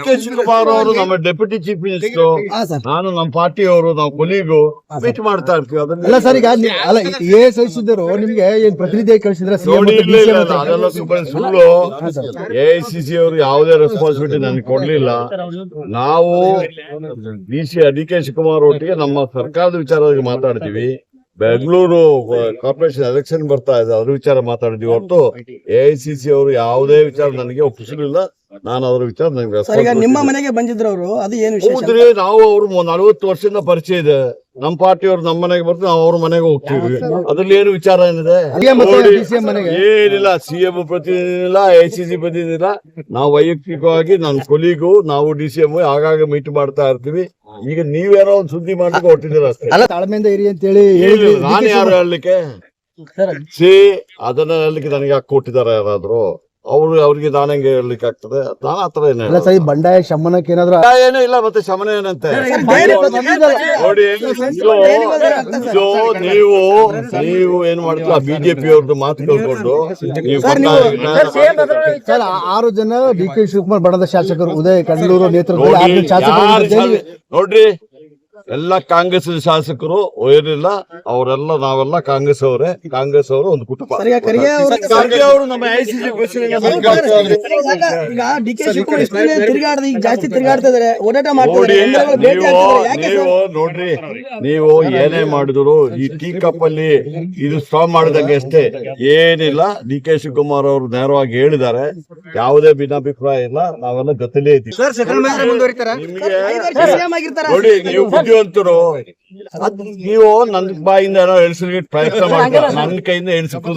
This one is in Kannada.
ಕೆ ಶಿವಕುಮಾರ್ ಅವರು ನಮ್ಮ ಡೆಪ್ಯೂಟಿ ಚೀಫ್ ಮಿನಿಸ್ಟರ್ ನಾನು ನಮ್ಮ ಪಾರ್ಟಿಯವರು ನಾವು ಕೊಲಿಗು ಮೀಟ್ ಮಾಡ್ತಾ ಇರ್ತೀವಿ ಅದನ್ನ ಅಲ್ಲ ಸರ್ ಈಗ ನೀ- ಅಲ್ಲ ಎ ಸಹಿಸಿದ್ರು ನಿಮ್ಗೆ ಏನ್ ಪ್ರತಿನಿಧಿ ಕಳಿಸಿದ್ರೆ ನೋಡಿ ಇಲ್ಲ ಇಲ್ಲ ಇಲ್ಲ, ಅದೆಲ್ಲ ಸುಮ್ಮನೆ ಸುಳ್ಳು ಎ ಐ ಸಿ ಸಿ ಅವರು ಯಾವುದೇ ರೆಸ್ಪಾನ್ಸಿಬಿಲಿಟಿ ನನಗೆ ಕೊಡ್ಲಿಲ್ಲ ನಾವು D C D Kumar Shivakumar ಒಟ್ಟಿಗೆ ನಮ್ಮ ಸರ್ಕಾರದ ವಿಚಾರವಾಗಿ ಮಾತಾಡ್ತೀವಿ ಬೆಂಗಳೂರು ಕಾರ್ಪೊರೇಷನ್ ಎಲೆಕ್ಷನ್ ಬರ್ತಾ ಇದೆ. ಅದ್ರ ವಿಚಾರ ಮಾತಾಡಿದ್ವಿ ಹೊರತು ಎ ಐ ಸಿ ಸಿ ಅವರು ಯಾವುದೇ ವಿಚಾರ ನನಗೆ ಒಪ್ಪಿಸಲಿಲ್ಲ. ನಾನು ಅದ್ರ ವಿಚಾರ ನನಗೆ ನಿಮ್ಮ ಮನೆಗೆ ಬಂದಿದ್ರು ಅವರು ಅದು ಏನು ವಿಶೇಷ ಹೌದ್ರಿ ನಾವು ಅವ್ರು ನಲವತ್ತು ವರ್ಷದಿಂದ ಪರಿಚಯ ಇದೆ. ನಮ್ಮ ಪಾರ್ಟಿಯವ್ರು ನಮ್ಮ ಮನೆಗೆ ಬರ್ತೀವಿ ನಾವು ಅವ್ರ ಮನೆಗೆ ಹೋಗ್ತೀವಿ. ಅದ್ರಲ್ಲಿ ಏನು ವಿಚಾರ ಏನಿದೆ? ಏನಿಲ್ಲ ಸಿ ಎಂ ಪ್ರತಿನಿಧಿ ಇಲ್ಲ ಎ ಸಿ ಸಿ ಪ್ರತಿನಿಧಿ ಇಲ್ಲ ನಾವು ವೈಯಕ್ತಿಕವಾಗಿ ನನ್ನ ಕೊಲಿಗೂ ನಾವು ಡಿ ಸಿ ಎಂ ಆಗಾಗ ಮೀಟ್ ಮಾಡ್ತಾ ಇರ್ತೀವಿ. ಈಗ ಯಾರೋ ಒಂದು ಸುದ್ದಿ ಮಾಡ್ಲಿಕ್ಕೆ ಹೊಟ್ಟಿದ್ದೀರ ಅಷ್ಟೇ. ಅಲ್ಲ ತಾಳ್ಮೆಯಿಂದ ಇರಿ ಅಂತ ಹೇಳಿ ಏನಿಲ್ಲ, ನಾನು ಯಾರು ಹೇಳಲಿಕ್ಕೆ? ಅದನ್ನ ಹೇಳಲಿಕ್ಕೆ ನನಗೆ ಯಾಕೆ ಕೊಟ್ಟಿದ್ದಾರೆ ಯಾರಾದ್ರು? ಅವ್ರು ಅವ್ರಿಗೆ ನಾನು ಹೆಂಗೆ ಹೇಳಲಿಕ್ಕೆ ಆಗ್ತದೆ? ನಾನು ಆತರ ಏನೇ ಅಲ್ಲ ಸರ್ ಈ ಬಂಡಾಯ ಶಮನಕ್ಕೆ ಏನಾದ್ರು ಏನೂ ಇಲ್ಲ ಮತ್ತೆ ಶಮನ ಏನಂತೆ? ನೋಡಿ ಇದು ನೀವು ನೀವು ಏನ್ ಮಾಡ್ತೀವಿ ಆ ಬಿಜೆಪಿ ಅವ್ರದ್ದು ಮಾತು ಕೇಳ್ಕೊಂಡು ನೀವು ಸರ್ ಆರು ಜನ ಡಿ ಕೆ ಶಿವಕುಮಾರ್ ಬಣದ ಶಾಸಕರು ಉದಯ ಆರು ಶಾಸಕರು ಜೈಲಿಗೆ- ಶಾ- ನೋಡ್ರಿ ಎಲ್ಲ ಕಾಂಗ್ರೆಸ್ ಶಾಸಕರು ಏನಿಲ್ಲ ಅವರೆಲ್ಲ ನಾವೆಲ್ಲ ಕಾಂಗ್ರೆಸ್ ಅವರೇ. ಕಾಂಗ್ರೆಸ್ ಅವರು ಒಂದು ಕುಟುಂಬ. ನೋಡ್ರಿ ನೀವು ಏನೇ ಮಾಡಿದ್ರು ಈ ಟೀ ಕಪ್ ಅಲ್ಲಿ ಇದು ಸ್ಟಾಪ್ ಮಾಡಿದಂಗೆ ಅಷ್ಟೇ. ಏನಿಲ್ಲ ಡಿ ಕೆ ಶಿವಕುಮಾರ್ ಅವರು ನೇರವಾಗಿ ಹೇಳಿದ್ದಾರೆ. ಯಾವುದೇ ಭಿನ್ನಾಭಿಪ್ರಾಯ ಇಲ್ಲ. ನಾವೆಲ್ಲ ಜೊತೆಲೇ ಇದ್ದೀವಿ. ನೋಡಿ ನೀವು ಬುದ್ಧಿವಂತರು ಅದ್ ನೀವು ನನ್ನ ಬಾಯಿಂದ ಏನೋ ಎಣಿಸ್ಲಿಕ್ಕೆ ಪ್ರಯತ್ನ ಮಾಡ್ತಾರೆ? ನನ್ನ ಕೈಯಿಂದ ಎಣಿಸಕ್ಕೂ